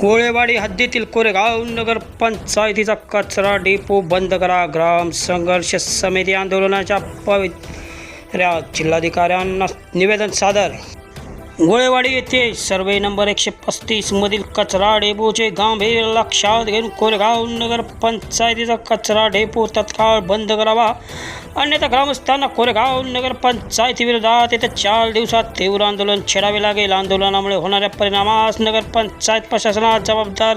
कोळेवाडी हद्दीतील कोरेगाव नगर पंचायतीचा कचरा डेपो बंद करा. ग्राम संघर्ष समिती आंदोलनाच्या पवित्र्या जिल्हाधिकाऱ्यांना निवेदन सादर. गोळेवाडी येथे सर्वे नंबर एकशे पस्तीसमधील कचरा डेपोचे गांभीर्य लक्षात घेऊन कोरेगाव नगर पंचायतीचा कचरा डेपो तत्काळ बंद करावा. अन्यथा ग्रामस्थांना कोरेगाव नगर पंचायतीविरोधात येत्या चार दिवसात तीव्र आंदोलन छेडावे लागेल. आंदोलनामुळे होणाऱ्या परिणामास नगर पंचायत प्रशासनात जबाबदार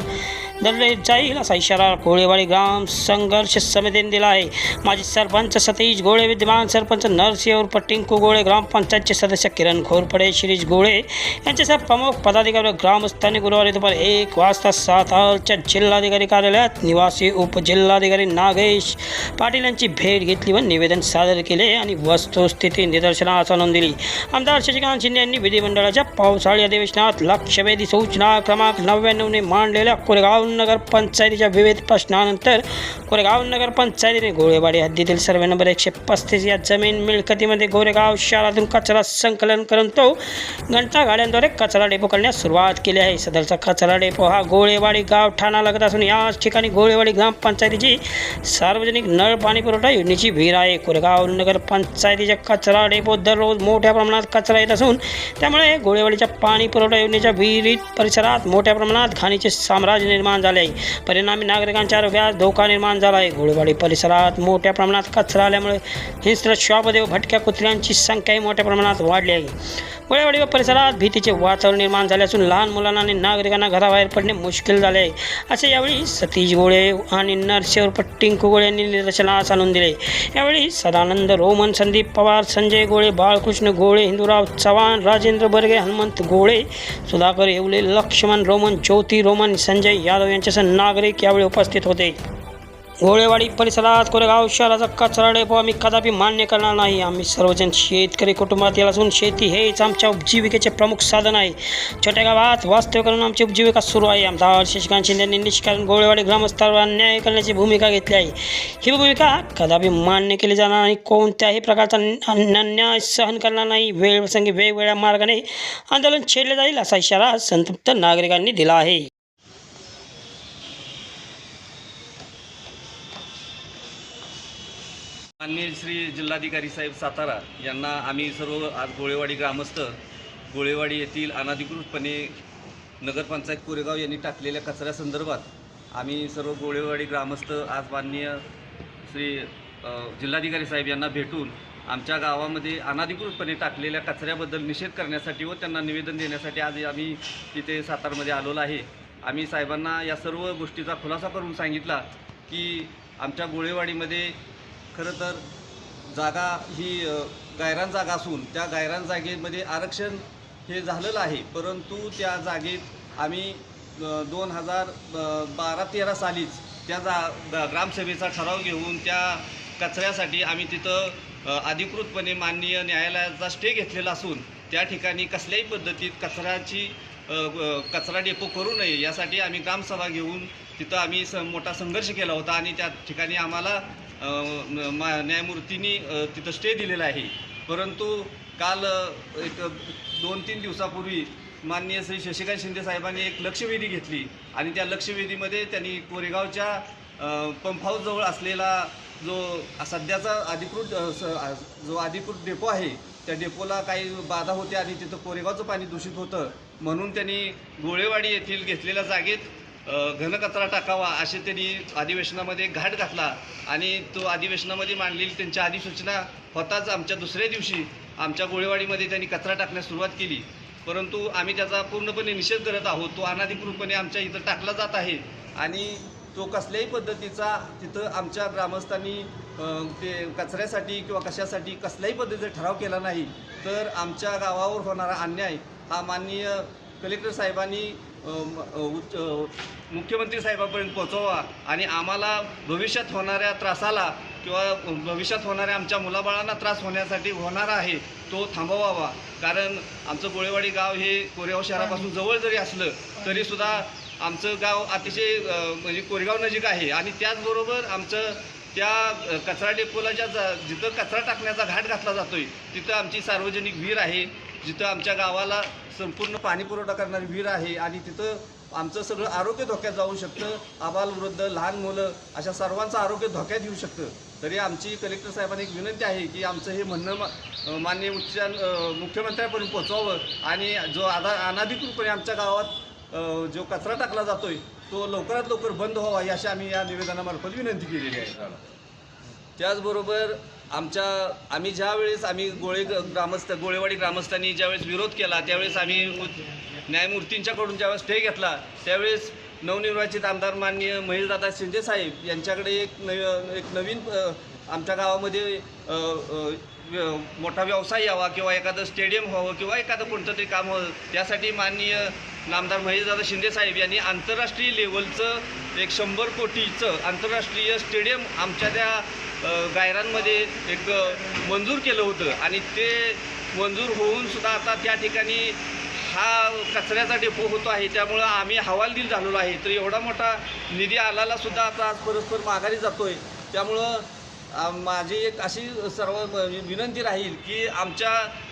धरले जाईल असा इशारा गोळेवाडी ग्राम संघर्ष समितीने दिला आहे. माजी सरपंच सतीश गोळे विद्यमान सरपंच नरसिंह उर्फ टिंकू गोळे ग्रामपंचायतचे सदस्य किरण घोरपडे शिरीष गोळे यांच्यासह प्रमुख पदाधिकारी ग्रामस्थांनी गुरुवारी दुपारी एक वाजता सातारच्या जिल्हाधिकारी कार्यालयात निवासी उपजिल्हाधिकारी नागेश पाटील यांची भेट घेतली व निवेदन सादर केले आणि वस्तुस्थिती निदर्शनास आणून दिली. आमदार शशिकांत शिंदे यांनी विधिमंडळाच्या पावसाळी अधिवेशनात लक्षवेधी सूचना क्रमांक नव्याण्णवने मांडलेल्या कोरेगाव नगर पंचायतीच्या विविध प्रश्नानंतर कोरेगाव नगर पंचायतीने गोळेवाडी हद्दीतील सर्वे नंबर एकशे पस्तीस या जमीन मिळकतीमध्ये गोरेगाव शहरातून कचरा संकलन करून तो घंटा गाड्यांद्वारे कचरा डेपो करण्यास सुरुवात केली आहे. सदरचा कचरा डेपो हा गोळेवाडी गाव ठाणा लागत असून याच ठिकाणी गोळेवाडी ग्रामपंचायतीची सार्वजनिक नळ पाणी पुरवठा योजनेची विहीर आहे. कोरेगाव नगर पंचायतीच्या कचरा डेपो दररोज मोठ्या प्रमाणात कचरा येत असून त्यामुळे गोळेवाडीच्या पाणी पुरवठा योजनेच्या विहिरीत परिसरात मोठ्या प्रमाणात घाणीचे साम्राज्य निर्माण झाले आहे. परिणामी नागरिकांच्या आरोग्यात धोका निर्माण झाला आहे. गोळेवाडी परिसरात मोठ्या प्रमाणात कचरा आल्यामुळे हिंस्र श्वापदेव भटक्या कुत्र्यांची संख्याही मोठ्या प्रमाणात वाढली आहे. गोळेवाडी व परिसरात भीतीचे वातावरण निर्माण झाले असून लहान मुलांना आणि नागरिकांना घराबाहेर पडणे मुश्किल झाले आहे. असे यावेळी सतीश गोळे आणि नरसिंह टिंकू गोळे यांनी निदर्शनास आणून दिले. यावेळी सदानंद रोमन संदीप पवार संजय गोळे बाळकृष्ण गोळे हिंदूराव चव्हाण राजेंद्र बर्गे हनुमंत गोळे सुधाकर येवले लक्ष्मण रोमन ज्योती रोमन संजय यादव यांच्यासह नागरिक यावेळी उपस्थित होते. गोळेवाडी परिसरात कोरेगाव शहराचा कचरा डेपो आम्ही कदापि मान्य करणार नाही. आम्ही सर्वजण शेतकरी कुटुंबातील असून शेती हेच आमच्या उपजीविकेचे प्रमुख साधन आहे. छोट्या गावात वास्तव्य करून आमची उपजीविका सुरू आहे. आमचा शशिकांत शिंदे यांनी निष्कारण गोळेवाडी ग्रामस्थावर अन्याय करण्याची भूमिका घेतली आहे. ही भूमिका कदापि मान्य केली जाणार नाही. कोणत्याही प्रकारचा अन्य- अन्याय सहन करणार नाही. वेळप्रसंगी वेगवेगळ्या मार्गाने आंदोलन छेडले जाईल असा इशारा संतप्त नागरिकांनी दिला आहे. माननीय श्री जिल्हाधिकारी साहेब सातारा यांना आम्ही सर्व आज गोळेवाडी ग्रामस्थ गोळेवाडी येथील अनधिकृतपणे नगरपंचायत कोरेगाव यांनी टाकलेल्या कचऱ्यासंदर्भात आम्ही सर्व गोळेवाडी ग्रामस्थ आज माननीय श्री जिल्हाधिकारी साहेब यांना भेटून आमच्या गावामध्ये अनधिकृतपणे टाकलेल्या कचऱ्याबद्दल निषेध करण्यासाठी व त्यांना निवेदन देण्यासाठी आज आम्ही तिथे सातारमध्ये आलेलो आहे. आम्ही साहेबांना या सर्व गोष्टीचा खुलासा करून सांगितला की आमच्या गोळेवाडीमध्ये खरं तर जागा ही गायरान जागा असून त्या गायरान जागेमध्ये आरक्षण हे झालेलं आहे. परंतु त्या जागेत आम्ही दोन हजार बारा तेरा सालीच त्या जा ग्रामसभेचा ठराव घेऊन त्या कचऱ्यासाठी आम्ही तिथं अधिकृतपणे माननीय न्यायालयाचा स्टे घेतलेला असून त्या ठिकाणी कसल्याही पद्धतीत कचऱ्याची कचरा डेपो करू नये यासाठी आम्ही ग्रामसभा घेऊन तिथं आम्ही स मोठा संघर्ष केला होता आणि त्या ठिकाणी आम्हाला न- मा न्यायमूर्तींनी तिथं स्टे दिलेला आहे. परंतु काल एक दोन तीन दिवसापूर्वी माननीय श्री शशिकांत शिंदे साहेबांनी एक लक्षवेधी घेतली आणि त्या लक्षवेधीमध्ये त्यांनी कोरेगावच्या पंप हाऊसजवळ असलेला जो सध्याचा अधिकृत जो अधिकृत डेपो आहे त्या डेपोला काही बाधा होते आणि तिथं कोरेगावचं पाणी दूषित होतं. म्हणून त्यांनी गोळेवाडी येथील घेतलेल्या जागेत घनकचरा टाकावा असे त्यांनी अधिवेशनामध्ये घाट घातला. आणि तो अधिवेशनामध्ये मांडलेली त्यांच्या अधिसूचना होताच आमच्या दुसऱ्या दिवशी आमच्या गोळेवाडीमध्ये त्यांनी कचरा टाकण्यास सुरुवात केली. परंतु आम्ही त्याचा पूर्णपणे निषेध करत आहोत. तो अनाधिकृतपणे आमच्या इथं टाकला जात आहे. आणि तो कसल्याही पद्धतीचा तिथं आमच्या ग्रामस्थांनी ते कचऱ्यासाठी किंवा कशासाठी कसल्याही पद्धतीचा ठराव केला नाही तर आमच्या गावावर होणारा अन्याय हा माननीय कलेक्टर साहेबांनी उच्च मुख्यमंत्री साहेबापर्यंत पोहोचवा आणि आम्हाला भविष्यात होणाऱ्या त्रासाला किंवा भविष्यात होणाऱ्या आमच्या मुलाबाळांना त्रास होण्यासाठी होणारा आहे तो थांबवावा. कारण आमचं गोळेवाडी गाव हे कोरेगाव शहरापासून जवळ जरी असलं तरीसुद्धा आमचं गाव अतिशय म्हणजे कोरेगाव नजीक आहे आणि त्याचबरोबर आमचं त्या कचरा डेपोला ज्या जा जिथं कचरा टाकण्याचा घाट घातला जातोय तिथं आमची सार्वजनिक विहीर आहे. जिथं आमच्या गावाला संपूर्ण पाणी पुरवठा करणारी विहीर आहे आणि तिथं आमचं सगळं आरोग्य धोक्यात जाऊ शकतं. आबाल वृद्ध लहान मुलं अशा सर्वांचं आरोग्य धोक्यात येऊ शकतं. तरी आमची कलेक्टर साहेबांनी एक विनंती आहे की आमचं हे म्हणणं मा- माननीय उच्च अं, मुख्यमंत्र्यापर्यंत पोहोचवावं आणि जो आधा अनाधिकृतपणे आमच्या गावात जो कचरा टाकला जातोय तो लवकरात लवकर बंद व्हावा अशी आम्ही या निवेदनामार्फत विनंती केलेली आहे. त्याचबरोबर आमच्या आम्ही ज्यावेळेस आम्ही गोळे ग्रामस्थ गोळेवाडी ग्रामस्थांनी ज्यावेळेस विरोध केला त्यावेळेस आम्ही न्यायमूर्तींच्याकडून ज्यावेळेस स्टे घेतला त्यावेळेस नवनिर्वाचित आमदार माननीय महेशदादा शिंदे साहेब यांच्याकडे एक नव एक नवीन आमच्या गावामध्ये मोठा व्यवसाय यावा किंवा एखादं स्टेडियम व्हावं किंवा एखादं कोणतं तरी काम व्हावं. त्यासाठी माननीय नामदार महेशदादा शिंदे साहेब यांनी आंतरराष्ट्रीय लेवलचं एक शंभर कोटीचं आंतरराष्ट्रीय स्टेडियम आमच्या त्या गायरांमध्ये एक मंजूर केलं होतं. आणि ते मंजूर होऊन सुद्धा आता त्या ठिकाणी हा कचऱ्याचा डेपो होतो आहे. त्यामुळं आम्ही हवालदिल झालेलो आहे. तर एवढा मोठा निधी आलाला सुद्धा आता आज परस्पर माघारी जातो आहे त्यामुळं माझी एक अशी सर्व म्हणजे विनंती राहील की आमच्या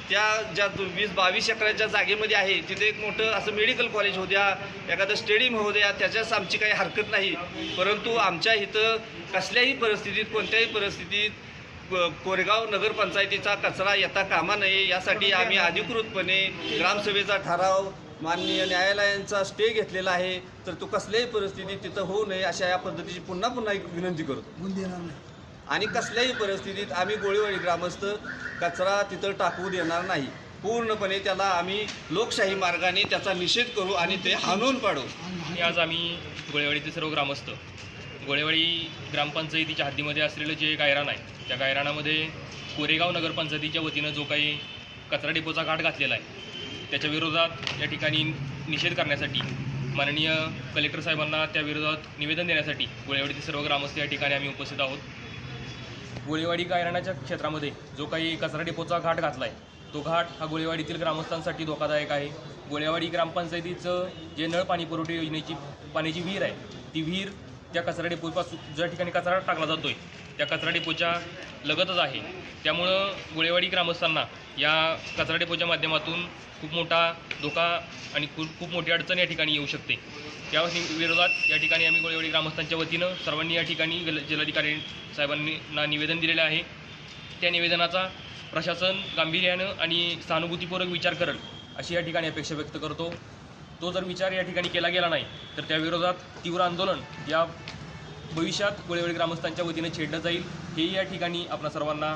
त्या ज्या वीस बावीस एकराच्या जागेमध्ये आहे तिथे एक मोठं असं मेडिकल कॉलेज होऊ द्या एखादं स्टेडियम होऊ द्या त्याच्याच आमची काही हरकत नाही. परंतु आमच्या इथं कसल्याही परिस्थितीत कोणत्याही परिस्थितीत कोरेगाव नगरपंचायतीचा कचरा येता कामा नये यासाठी आम्ही अधिकृतपणे ग्रामसभेचा ठराव माननीय न्यायालयांचा स्टे घेतलेला आहे. तर तो कसल्याही परिस्थितीत तिथं होऊ नये अशा या पद्धतीची पुन्हा पुन्हा एक विनंती करतो. आणि कसल्याही परिस्थितीत आम्ही गोळीवाडी ग्रामस्थ कचरा तिथं टाकू देणार नाही. पूर्णपणे त्याला आम्ही लोकशाही मार्गाने त्याचा निषेध करू आणि ते हाणून पाडू. आणि आज आम्ही गोळेवाडीचे सर्व ग्रामस्थ गोळेवाडी ग्रामपंचायतीच्या हद्दीमध्ये असलेलं जे गायरान आहे त्या गायरानामध्ये कोरेगाव नगरपंचायतीच्या वतीनं जो काही कचरा डेपोचा घाट घातलेला आहे त्याच्या विरोधात या ठिकाणी निषेध करण्यासाठी माननीय कलेक्टर साहेबांना त्या विरोधात निवेदन देण्यासाठी गोळेवाडीचे सर्व ग्रामस्थ या ठिकाणी आम्ही उपस्थित आहोत. गोळेवाडी गायरानाच्या क्षेत्रामध्ये जो काही कचरा डेपोचा घाट घातला आहे तो घाट हा गोळेवाडीतील ग्रामस्थांसाठी धोकादायक आहे. गोळेवाडी ग्रामपंचायतीचं जे नळ पाणी पुरवठा योजनेची पाण्याची विहीर आहे ती विहीर त्या कचरा डेपोपासून ज्या ठिकाणी कचरा टाकला जातो आहे त्या कचरा डेपोच्या लगतच आहे. त्यामुळं गोळेवाडी ग्रामस्थांना या कचरा डेपोच्या माध्यमातून खूप मोठा धोका आणि खूप खूप मोठी अडचण या ठिकाणी येऊ शकते. त्या विरोधात या ठिकाणी आम्ही गोळेवाडी ग्रामस्थांच्या वतीनं सर्वांनी या ठिकाणी जिल्हाधिकारी साहेबांनी ना निवेदन दिलेलं आहे. त्या निवेदनाचा प्रशासन गांभीर्यानं आणि सहानुभूतीपूर्वक विचार करेल अशी या ठिकाणी अपेक्षा व्यक्त करतो. तो जर विचार या ठिकाणी केला गेला नाही तर त्या विरोधात तीव्र आंदोलन या भविष्यात गोळेवाडी ग्रामस्थांच्या वतीनं छेडलं जाईल हेही या ठिकाणी आपणा सर्वांना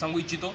सांगू इच्छितो.